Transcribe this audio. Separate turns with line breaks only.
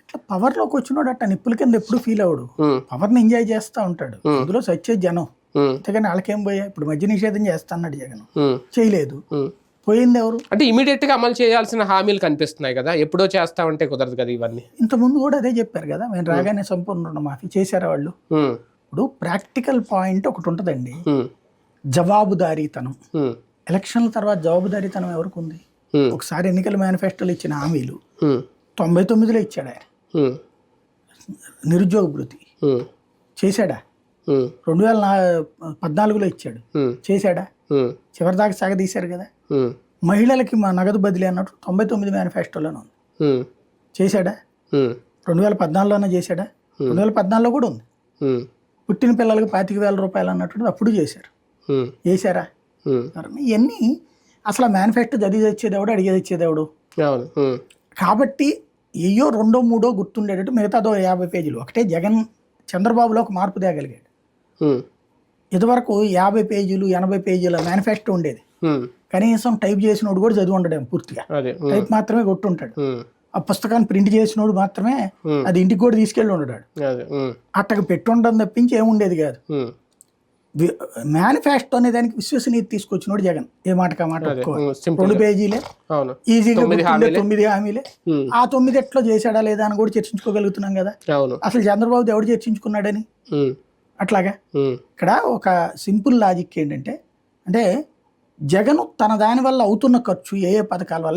అట్లా పవర్లోకి వచ్చినోడు అట్ట నిప్పుల కింద ఎప్పుడు ఫీల్ అవడు పవర్ని ఎంజాయ్ చేస్తూ ఉంటాడు. అందులో సచ్చే జనం. అంతేగాని వాళ్ళకేం పోయా? ఇప్పుడు మద్య నిషేధం చేస్తా అన్నాడు జగన్ చేయలేదు. పోయింది ఎవరు?
అంటే ఇమీడియట్గా అమలు చేయాల్సిన హామీలు కనిపిస్తున్నాయి కదా. ఎప్పుడో చేస్తామంటే కుదరదు కదా ఇవన్నీ.
ఇంతకుముందు కూడా అదే చెప్పారు కదా. మేము రాగానే సంపూర్ణ రుణమాఫీ చేశారా వాళ్ళు? ఇప్పుడు ప్రాక్టికల్ పాయింట్ ఒకటి ఉంటుందండి. జవాబుదారీతనం. ఎలక్షన్ల తర్వాత జవాబుదారీతనం ఎవరికి ఉంది? ఒకసారి ఎన్నికల మేనిఫెస్టోలో ఇచ్చిన హామీలు. తొంభై తొమ్మిదిలో ఇచ్చాడా?
ఉమ్,
నిరుద్యోగ భృతి చేశాడా? రెండు వేల పద్నాలుగులో ఇచ్చాడు. చేశాడా? చివరిదాకా సాగదీశారు కదా. మహిళలకి మా నగదు బదిలీ అన్నట్టు తొంభై తొమ్మిది మేనిఫెస్టోలోనే ఉంది. చేశాడా? రెండు వేల పద్నాలుగులోనే చేశాడా? రెండు వేల పద్నాలుగులో కూడా ఉంది. పుట్టిన పిల్లలకి పాతిక వేల రూపాయలు అన్నట్టు అప్పుడు చేశారు. చేశారా? ఇవన్నీ అసలు మేనిఫెస్టో చదివి తెచ్చేదేవుడు అడిగేది ఇచ్చేదేవుడు కాబట్టి అయ్యో రెండో మూడో గుర్తుండేటట్టు మిగతాదో యాభై పేజీలు. ఒకటే జగన్ చంద్రబాబులో ఒక మార్పు తేగలిగాడు. ఇదివరకు యాభై పేజీలు ఎనభై పేజీల మేనిఫెస్టో ఉండేది. కనీసం టైప్ చేసినోడు కూడా చదివి ఉండడం పూర్తిగా. టైప్ మాత్రమే కొట్టుంటాడు. ఆ పుస్తకాన్ని ప్రింట్ చేసినోడు మాత్రమే. అది ఇంటికి కూడా తీసుకెళ్ళి ఉండడాడు. అట్టకు పెట్టుండడం తప్పించి ఏముండేది కాదు. మేనిఫెస్టో అనే దానికి విశ్వసనీయత తీసుకొచ్చినోడు జగన్. ఏ మాట కా మాట రెండు పేజీలే. ఈజీగా
తొమ్మిది హామీలే.
ఆ తొమ్మిది ఎట్లో చేశాడా లేదా అని కూడా చర్చించుకోగలుగుతున్నాం కదా. అసలు చంద్రబాబు ఎవడు చర్చించుకున్నాడని? అట్లాగా? ఇక్కడ ఒక సింపుల్ లాజిక్ ఏంటంటే అంటే జగన్ తన దాని వల్ల అవుతున్న ఖర్చు ఏ ఏ పథకాల వల్ల